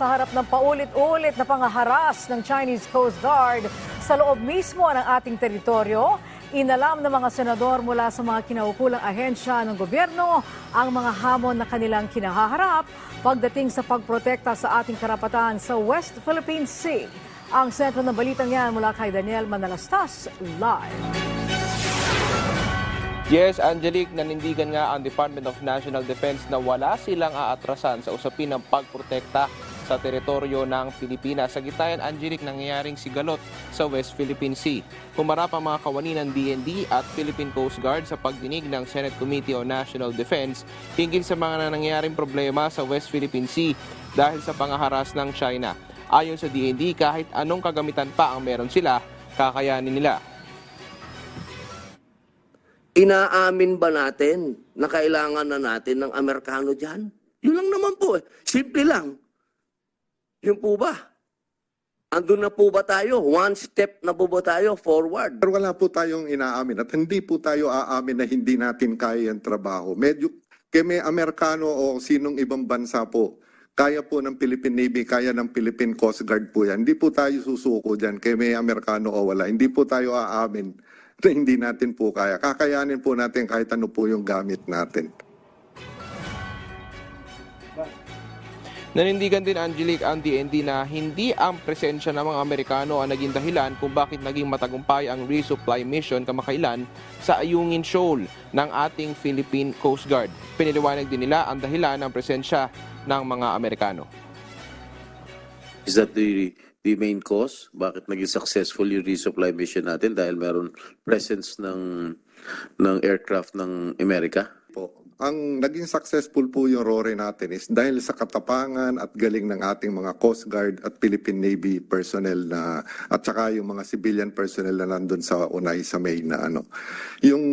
sa harap ng paulit-ulit na pangaharas ng Chinese Coast Guard sa loob mismo ng ating teritoryo. Inalam ng mga senador mula sa mga kinaukulang ahensya ng gobyerno ang mga hamon na kanilang kinahaharap pagdating sa pagprotekta sa ating karapatan sa West Philippine Sea. Ang sentro ng balitang yan mula kay Daniel Manalastas, live. Yes, Angelique, nanindigan nga ang Department of National Defense na wala silang aatrasan sa usapin ng pagprotekta sa teritoryo ng Pilipinas. Sa gitayan, Angelique, nangyayaring sigalot sa West Philippine Sea. Humarap ang mga kawani ng DND at Philippine Coast Guard sa pagdinig ng Senate Committee on National Defense hinggil sa mga nangyayaring problema sa West Philippine Sea dahil sa pangaharas ng China. Ayon sa DND, kahit anong kagamitan pa ang meron sila, kakayanin nila. Inaamin ba natin na kailangan na natin ng Amerikano dyan? Yun lang naman po eh. Simple lang. Yun po ba? Andun na po ba tayo? One step na po ba tayo forward? Pero wala po tayong inaamin at hindi po tayo aamin na hindi natin kaya yung trabaho. Medyo kay may Amerikano o sinong ibang bansa po, kaya po ng Philippine Navy, kaya ng Philippine Coast Guard po yan. Hindi po tayo susuko dyan kay may Amerikano o wala. Hindi po tayo aamin na hindi natin po kaya. Kakayanin po natin kahit ano po yung gamit natin. Nanindigan din Angelique ang DND na hindi ang presensya ng mga Amerikano ang naging dahilan kung bakit naging matagumpay ang resupply mission kamakailan sa Ayungin Shoal ng ating Philippine Coast Guard. Piniliwanag din nila ang dahilan ng presensya ng mga Amerikano. Is that the the main cause? Bakit naging successful yung resupply mission natin dahil meron presence ng ng aircraft ng Amerika? po. Ang naging successful po yung RORE natin is dahil sa katapangan at galing ng ating mga Coast Guard at Philippine Navy personnel na at saka yung mga civilian personnel na nandun sa Unay sa May na ano. Yung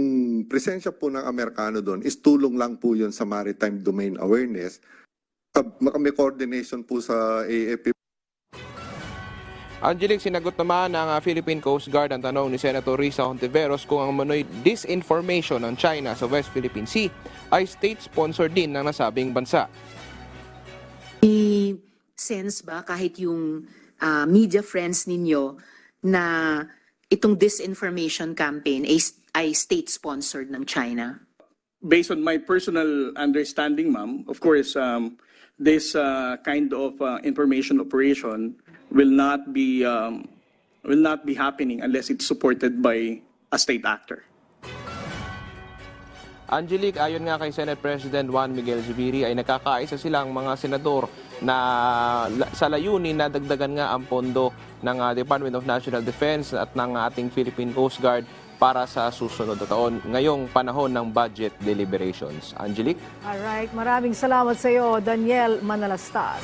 presensya po ng Amerikano doon is tulong lang po yun sa maritime domain awareness. May coordination po sa AFP Angelique, sinagot naman ng ah, Philippine Coast Guard ang tanong ni Senator Risa Hontiveros kung ang manoy disinformation ng China sa West Philippine Sea ay state-sponsored din ng nasabing bansa. May sense ba kahit yung ah, media friends ninyo na itong disinformation campaign ay, ay state-sponsored ng China? based on my personal understanding, ma'am, of course, um, this uh, kind of uh, information operation will not be um, will not be happening unless it's supported by a state actor. Angelique, ayon nga kay Senate President Juan Miguel Zubiri ay nakakaisa silang mga senador na sa layunin na dagdagan nga ang pondo ng ah, Department of National Defense at ng ating Philippine Coast Guard para sa susunod na taon ngayong panahon ng budget deliberations. Angelique? Alright, maraming salamat sa iyo, Daniel Manalastas.